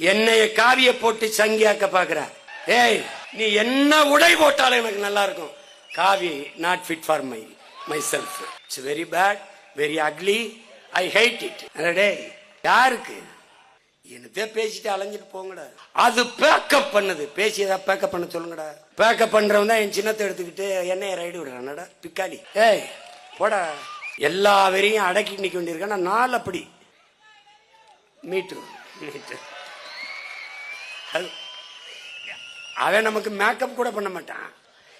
என்னைய காவிய போட்டு சங்கியாக்க பாக்குற ஏய் நீ என்ன உடை போட்டாலும் எனக்கு நல்லா இருக்கும். காவி not fit for my myself it's very bad very ugly I hide it டேய் யாருக்கு? என்னத்தே பேசிட்டு அலைஞ்சிட்டு போங்கடா. அது பேக்கப் பண்ணுது. பேசி ஏதாவது பேக்கப் பண்ண சொல்லுங்கடா. பேக்கப் பண்றவன் தான் என் சின்னத்தை எடுத்துக்கிட்டு என்னைய ரைடு விடுறானடா பிக்காளி. ஏய் போடா. எல்லா வெறியும் அடக்கி நிக்க வேண்டியிருக்கேன் நான் நாலு அப்படி. மீட்டு மீட்டு அது. அவன் நமக்கு மேக்கப் கூட பண்ண மாட்டான்.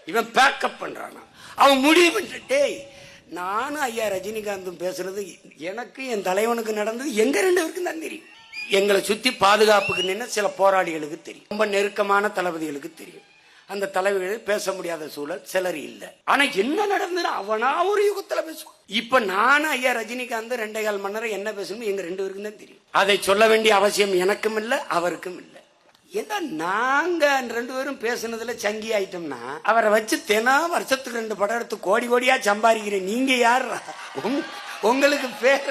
இவன் பேக்கப் பண்றான் அவன் முடிவு பண்ணிட்டு நானும் ஐயா ரஜினிகாந்தும் பேசுறது எனக்கு என் தலைவனுக்கு நடந்தது எங்க ரெண்டு பேருக்கும் தான் தெரியும். எங்களை சுத்தி பாதுகாப்புக்கு நின்று சில போராளிகளுக்கு தெரியும். ரொம்ப நெருக்கமான தளபதிகளுக்கு தெரியும். அந்த தலைவர்கள் பேச முடியாத சூழல் சிலர் இல்லை. ஆனா என்ன நடந்தது அவனா ஒரு யுகத்துல பேசுவான். இப்ப நானும் ஐயா ரஜினிகாந்த் ரெண்டே கால் மணி நேரம் என்ன பேசணும் எங்க ரெண்டு பேருக்கும் தான் தெரியும். அதை சொல்ல வேண்டிய அவசியம் எனக்கும் இல்லை அவருக்கும் இல்லை. ஏன்னா நாங்க ரெண்டு பேரும் பேசுனதுல சங்கி ஆயிட்டோம்னா அவரை வச்சு தினம் வருஷத்துக்கு ரெண்டு படம் எடுத்து கோடி கோடியா சம்பாதிக்கிறேன் நீங்க யார் உங்களுக்கு பேர்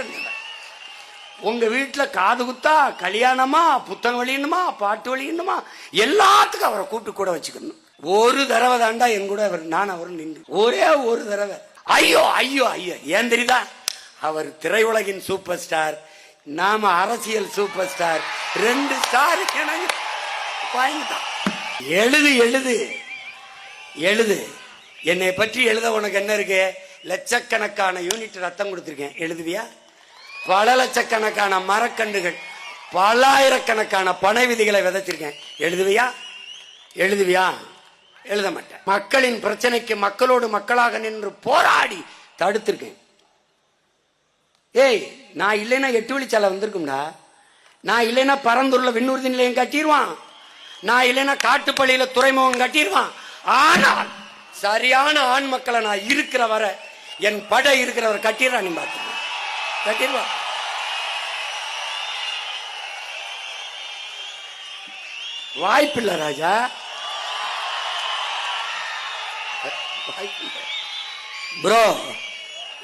உங்க வீட்டில் காது குத்தா கல்யாணமா புத்தகம் வெளியணுமா பாட்டு வெளியணுமா எல்லாத்துக்கும் அவரை கூட்டு கூட வச்சுக்கணும். ஒரு தடவை தாண்டா என் கூட அவர் நான் அவரும் நின்று. ஒரே ஒரு தடவை. ஐயோ ஐயோ ஐயோ ஏன் தெரியுதா? அவர் திரையுலகின் சூப்பர் ஸ்டார் நாம அரசியல் சூப்பர் ஸ்டார் ரெண்டு ஸ்டார் எனக்கு வாங்கிட்டான் எழுது எழுது. எழுது. என்னை பற்றி எழுத உனக்கு என்ன இருக்கு? லட்சக்கணக்கான யூனிட் ரத்தம் கொடுத்துருக்கேன். எழுதுவியா? பல லட்சக்கணக்கான மரக்கன்றுகள் பல்லாயிரக்கணக்கான பனை விதிகளை விதைச்சிருக்கேன். எழுதுவியா? எழுதுவியா? எழுத மாட்டேன். மக்களின் பிரச்சனைக்கு மக்களோடு மக்களாக நின்று போராடி தடுத்திருக்கேன். ஏய் நான் இல்லைன்னா எட்டு வழிச்சாலை வந்திருக்கும்டா. நான் இல்லைன்னா பரந்தூரில் விண்ணூர்தி நிலையம் கட்டிடுவான் நான் இல்லைன்னா காட்டுப்பள்ளியில் துறைமுகம் கட்டிடுவான். ஆனால் சரியான ஆண் மக்களை நான் இருக்கிற வர என் படை இருக்கிறவர் கட்டிடுறான் நீ பார்த்து கட்டிடுவான் வாய்ப்பில்லை Raja. Bro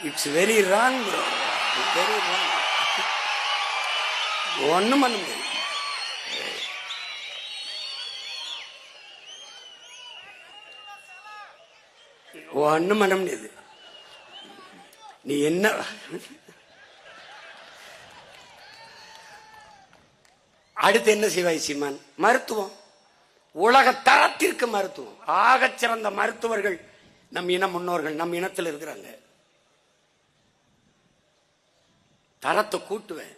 it's very wrong bro. Very wrong. ஒன்றும் பண்ண முடியாது. ஒன்றும் பண்ண முடியாது. நீ என்ன? அடுத்து என்ன செய்வாய் சீமான்? மருத்துவம். உலக தரத்திற்கு மருத்துவம். ஆகச் சிறந்த மருத்துவர்கள் நம் இன முன்னோர்கள் நம் இனத்தில் இருக்கிறாங்க. தரத்தை கூட்டுவேன்.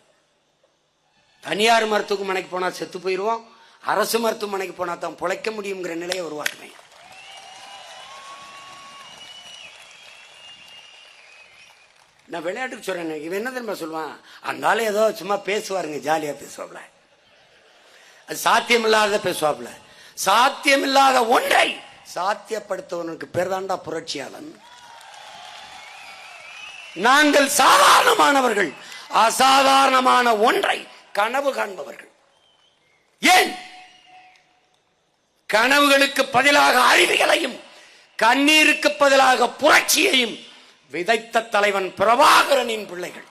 தனியார் மருத்துவமனைக்கு போனா செத்து போயிடுவோம் அரசு மருத்துவமனைக்கு போனா தான் பிழைக்க முடியுங்கிற நிலையை உருவாக்குவேன். நான் விளையாட்டுக்கு சொல்றேன் இவன் என்ன தெரியுமா சொல்லுவான்? அந்த ஏதோ சும்மா பேசுவாருங்க ஜாலியா பேசுவாப்ல அது சாத்தியமில்லாத பேசுவாப்ல சாத்தியமில்லாத ஒன்றை சாத்தியப்படுத்துவனுக்கு பேர் தாண்டா புரட்சியாளன். நாங்கள் சாதாரணமானவர்கள் அசாதாரணமான ஒன்றை கனவு காண்பவர்கள். ஏன்? கனவுகளுக்கு பதிலாக அறிவிகளையும் கண்ணீருக்கு பதிலாக புரட்சியையும் விதைத்த தலைவன் பிரபாகரனின் பிள்ளைகள்.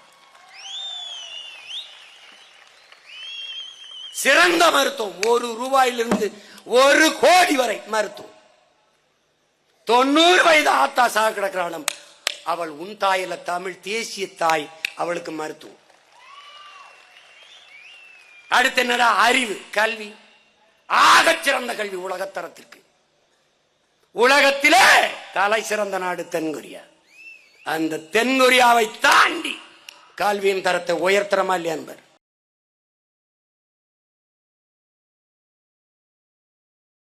சிறந்த மருத்துவம். ஒரு ரூபாயிலிருந்து ஒரு கோடி வரை மருத்துவம். தொண்ணூறு வயது ஆத்தா சாக கிடக்கிறாளும் அவள் உன் தாயில தமிழ் தேசிய தாய் அவளுக்கு மருத்துவம். அடுத்து என்னடா? அறிவு கல்வி. ஆக சிறந்த கல்வி உலகத்தரத்திற்கு. உலகத்திலே தலை சிறந்த நாடு தென்கொரியா. அந்த தென்கொரியாவை தாண்டி கல்வியின் தரத்தை உயர்த்தரமா இல்லையா என்பர்?